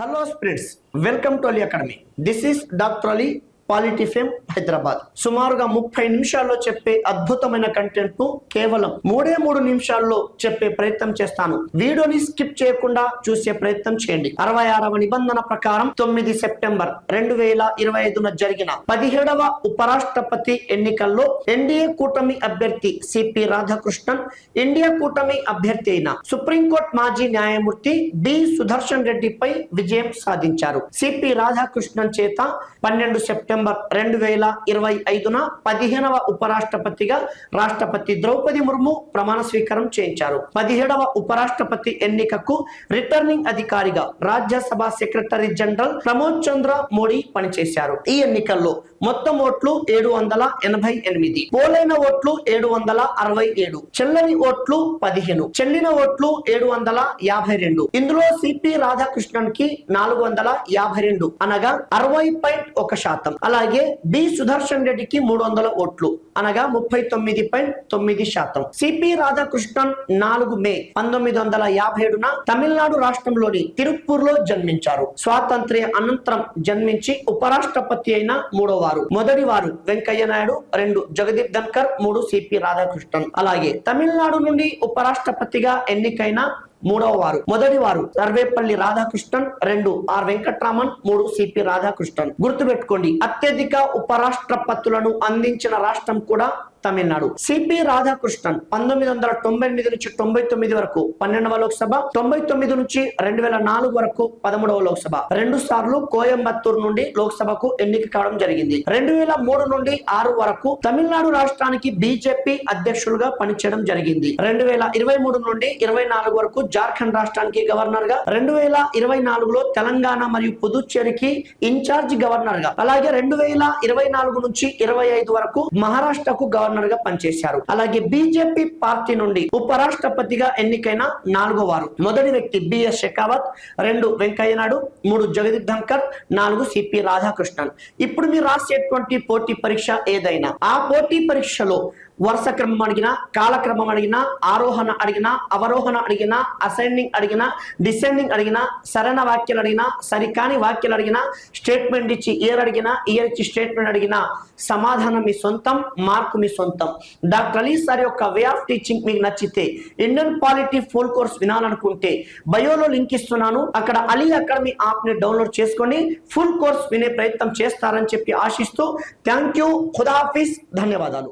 Hello Spirits, welcome to Ali Academy. This is Dr. Ali పాలిటిఫెమ్ Hyderabad. సుమారుగా ముప్పై నిమిషాల్లో చెప్పే అద్భుతమైన కంటెంట్ను కేవలం మూడే మూడు నిమిషాల్లో చెప్పే ప్రయత్నం చేస్తాను. వీడియోని స్కిప్ చేయకుండా చూసే ప్రయత్నం చేయండి. అరవై ఆరవ నిబంధన ప్రకారం తొమ్మిది సెప్టెంబర్ రెండు వేల ఇరవై ఐదున జరిగిన పదిహేడవ ఉపరాష్ట్రపతి ఎన్నికల్లో ఎన్డీఏ కూటమి అభ్యర్థి సిపి రాధాకృష్ణన్ ఇండియా కూటమి అభ్యర్థి అయిన సుప్రీంకోర్టు మాజీ న్యాయమూర్తి బి సుదర్శన్ రెడ్డిపై విజయం సాధించారు. సిపి రాధాకృష్ణన్ చేత పన్నెండు సెప్టెంబర్ రెండు వేల ఇరవై ఐదున పదిహేనవ ఉపరాష్ట్రపతిగా రాష్ట్రపతి ద్రౌపది ముర్ము ప్రమాణ స్వీకారం చేయించారు. పదిహేడవ ఉపరాష్ట్రపతి ఎన్నికకు రిటర్నింగ్ అధికారిగా రాజ్యసభ సెక్రటరీ జనరల్ ప్రమోద్ చంద్ర మోడీ పనిచేశారు. ఈ ఎన్నికల్లో మొత్తం ఓట్లు ఏడు వందల ఎనభై ఎనిమిది పోలైన ఓట్లు ఏడు వందల అరవై ఏడు చెల్లని ఓట్లు పదిహేను చెల్లిన ఓట్లు ఏడు వందల యాభై రెండు ఇందులో సిపి రాధాకృష్ణన్కి నాలుగు వందల యాభై రెండు అనగా అరవై పాయింట్ ఒక శాతం. అలాగే బి సుదర్శన్ రెడ్డికి మూడు వందల ఓట్లు అనగా ముప్పై తొమ్మిది పాయింట్ తొమ్మిది శాతం. సిపి రాధాకృష్ణన్ నాలుగు మే పంతొమ్మిది వందల యాభై ఏడున తమిళనాడు రాష్ట్రంలోని తిరుప్పూర్లో జన్మించారు. స్వాతంత్ర్య అనంతరం జన్మించి ఉపరాష్ట్రపతి అయిన మూడో వారు. మొదటి వారు వెంకయ్య నాయుడు రెండు జగదీప్ ధన్కర్ మూడు సిపి రాధాకృష్ణన్. అలాగే తమిళనాడు నుండి ఉపరాష్ట్రపతిగా ఎన్నికైన మూడవ వారు. మొదటి వారు సర్వేపల్లి రాధాకృష్ణన్ రెండు ఆర్ వెంకట్రామన్ మూడు సిపి రాధాకృష్ణన్. గుర్తుపెట్టుకోండి అత్యధిక ఉపరాష్ట్రపతులను అందించిన రాష్ట్రం కూడా తమిళనాడు. సిపి రాధాకృష్ణన్ పంతొమ్మిది వందల తొంభై ఎనిమిది నుంచి తొంభై తొమ్మిది వరకు పన్నెండవ లోక్సభ తొంభై తొమ్మిది నుంచి రెండు వేల నాలుగు వరకు పదమూడవ లోక్సభ. రెండు సార్లు కోయంబత్తూర్ నుండి లోక్సభకు ఎన్నిక కావడం జరిగింది. రెండు వేల మూడు నుండి ఆరు వరకు తమిళనాడు రాష్ట్రానికి బీజేపీ అధ్యక్షులుగా పనిచేయడం జరిగింది. రెండు వేల ఇరవై మూడు నుండి ఇరవై నాలుగు వరకు జార్ఖండ్ రాష్ట్రానికి గవర్నర్గా రెండు వేల ఇరవై నాలుగులో తెలంగాణ మరియు పుదుచ్చేరికి ఇన్ఛార్జ్ గవర్నర్గా అలాగే రెండు వేల ఇరవై నాలుగు నుంచి ఇరవై ఐదు వరకు మహారాష్ట్రకు గవర్నర్ గా పనిచేశారు. అలాగే బీజేపీ పార్టీ నుండి ఉపరాష్ట్రపతిగా ఎన్నికైన నాలుగో వారు. మొదటి వ్యక్తి బిఎస్ షెకావత్ రెండు వెంకయ్య నాయుడు మూడు జగదీప్ ధంకర్ నాలుగు సిపి రాధాకృష్ణన్. ఇప్పుడు మీరు రాసేటువంటి పోటీ పరీక్ష ఏదైనా. ఆ పోటీ పరీక్షలో వరుస క్రమం అడిగినా కాలక్రమం అడిగినా ఆరోహణ అడిగినా అవరోహణ అడిగినా అసెండింగ్ అడిగినా డిసెండింగ్ అడిగినా సరైన వాక్యాలు అడిగినా సరికాని వాక్యాలు అడిగినా స్టేట్మెంట్ ఇచ్చి ఇయర్ అడిగినా ఇయర్ ఇచ్చి స్టేట్మెంట్ అడిగినా సమాధానం మీ సొంతం మార్కు మీ సొంతం. డాక్టర్ అలీ సార్ యొక్క వే ఆఫ్ టీచింగ్ మీకు నచ్చితే ఇండియన్ పాలిటీ ఫుల్ కోర్స్ వినాలనుకుంటే బయోలో లింక్ ఇస్తున్నాను అక్కడ అలీ అకాడమీ యాప్ని డౌన్లోడ్ చేసుకొని ఫుల్ కోర్స్ వినే ప్రయత్నం చేస్తారని చెప్పి ఆశిస్తూ థ్యాంక్ యూ ఖుదాఫీస్ ధన్యవాదాలు.